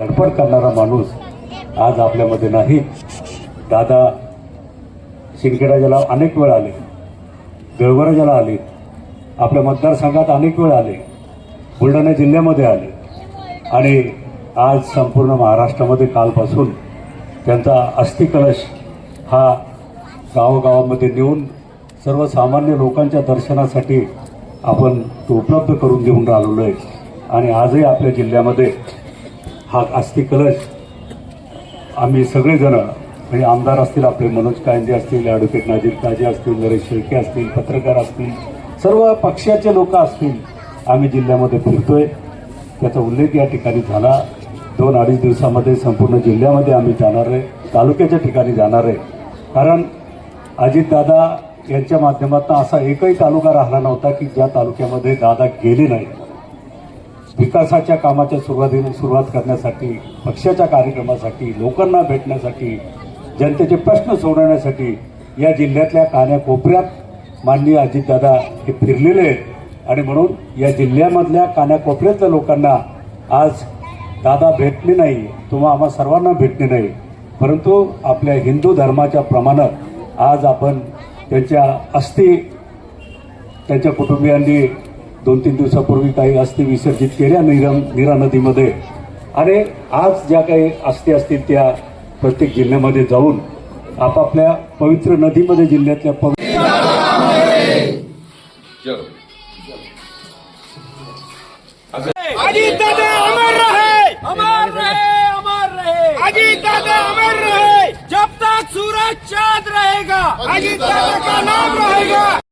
धडपड करणारा माणूस आज आपल्यामध्ये नाही. दादा शिंदखेडाच्याला अनेक वेळ आले. देवगराजाला आले. आपल्या मतदारसंघात अनेक वेळ आले. बुलढाणा जिल्ह्यामध्ये आले. आणि आज संपूर्ण महाराष्ट्रामध्ये कालपासून त्यांचा अस्थिकलश हा गावोगावामध्ये नेऊन सर्वसामान्य लोकांच्या दर्शनासाठी आपण तो उपलब्ध करून देऊन राहिलेलो आहे. आणि आजही आपल्या जिल्ह्यामध्ये हा अस्थिकलश आम्ही सगळेजण म्हणजे आमदार असतील आपले मनोज कायंदे असतील ॲडव्होकेट नाजीर काजे असतील नरेश शेळके असतील पत्रकार असतील सर्व पक्षाचे लोक असतील आम्ही जिल्ह्यामध्ये फिरतोय. त्याचा उल्लेख या ठिकाणी झाला. दोन अडीच दिवसामध्ये संपूर्ण जिल्ह्यामध्ये आम्ही जाणार आहे. तालुक्याच्या ठिकाणी जाणार आहे. कारण अजितदादा यांच्या माध्यमातून असा एकही तालुका राहिला नव्हता की ज्या तालुक्यामध्ये दादा गेले नाही विकासाच्या कामाच्या सुरुवातीने सुरुवात करण्यासाठी पक्षाच्या कार्यक्रमासाठी लोकांना भेटण्यासाठी जनतेचे प्रश्न सोडवण्यासाठी या जिल्ह्यातल्या कान्याकोपऱ्यात माननीय अजितदादा हे फिरलेले आहेत. आणि म्हणून या जिल्ह्यामधल्या कान्याकोपऱ्यातल्या लोकांना आज दादा भेटले नाही किंवा आम्हा सर्वांना भेटले नाही परंतु आपल्या हिंदू धर्माच्या प्रमाणात आज आपण त्यांच्या अस्थि त्यांच्या कुटुंबियांनी दोन तीन दिवसापूर्वी काही अस्थि विसर्जित केल्या निरा नीरा नदीमध्ये. आणि आज ज्या काही अस्थि असतील त्या प्रत्येक जिल्ह्यामध्ये जाऊन आपापल्या पवित्र नदीमध्ये जिल्ह्यातल्या पवित्र